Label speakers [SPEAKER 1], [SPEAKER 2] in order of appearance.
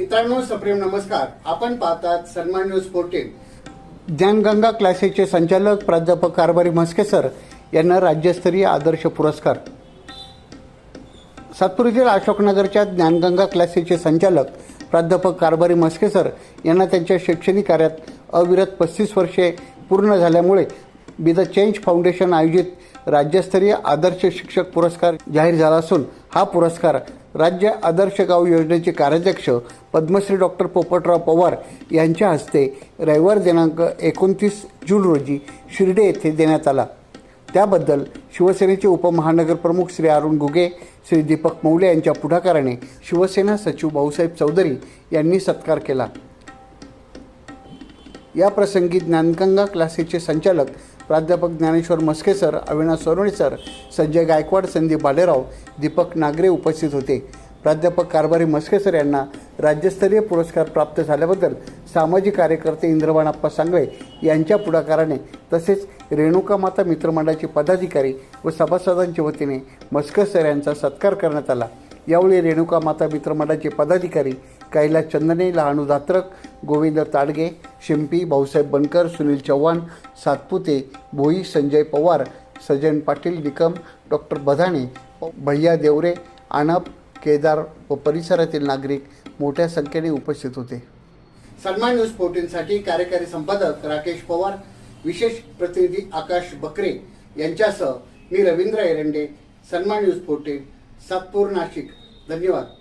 [SPEAKER 1] मित्रांनो सप्रेम नमस्कार. आपण पाहतात सन्मान न्यूज फोर्टीन ज्ञानगंगा क्लासेसचे संचालक प्राध्यापक कारभारी म्हस्के सर यांना राज्यस्तरीय आदर्श पुरस्कार. सातपुरीतील अशोकनगरच्या ज्ञानगंगा क्लासेसचे संचालक प्राध्यापक कारभारी म्हस्के सर यांना त्यांच्या शैक्षणिक कार्यात अविरत पस्तीस वर्षे पूर्ण झाल्यामुळे बी द चेंज फाउंडेशन आयोजित राज्यस्तरीय आदर्श शिक्षक पुरस्कार जाहीर झाला असून हा पुरस्कार राज्य आदर्श गाव योजनेचे कार्याध्यक्ष पद्मश्री डॉक्टर पोपटराव पवार यांच्या हस्ते रविवार दिनांक एकोणतीस जून रोजी शिर्डे येथे देण्यात आला. त्याबद्दल शिवसेनेचे उपमहानगर प्रमुख श्री अरुण गुगे श्री दीपक मौले यांच्या पुढाकाराने शिवसेना सचिव भाऊसाहेब चौधरी यांनी सत्कार केला. या प्रसंगी ज्ञानगंगा क्लासेसचे संचालक प्राध्यापक ज्ञानेश्वर मस्के सर अविनाश सोनवणे सर संजय गायकवाड संदीप भालेराव दीपक नागरे उपस्थित होते. प्राध्यापक कारभारी मस्के सर यांना राज्यस्तरीय पुरस्कार प्राप्त झाल्याबद्दल सामाजिक कार्यकर्ते इंद्रबाणाप्पा सांगळे यांच्या पुढाकाराने तसेच रेणुका माता मित्रमंडळाचे पदाधिकारी व सभासदांच्या वतीने मस्के सर यांचा सत्कार करण्यात आला. यावेळी रेणुका माता मित्रमंडळाचे पदाधिकारी कैलास चंदने लहानू धात्रक गोविंद ताडगे शिंपी भाऊसाहेब बनकर सुनील चव्हाण सातपुते भोई संजय पवार सजन पाटील निकम डॉक्टर बधाणे भैया देवरे आणप केदार व परिसरातील नागरिक मोठ्या संख्येने उपस्थित होते. सन्मान न्यूज फोर्टीनसाठी कार्यकारी संपादक राकेश पवार विशेष प्रतिनिधी आकाश बकरे यांच्यासह मी रवींद्र एरंडे सन्मान न्यूज फोर्टीन सातपूर नाशिक. धन्यवाद.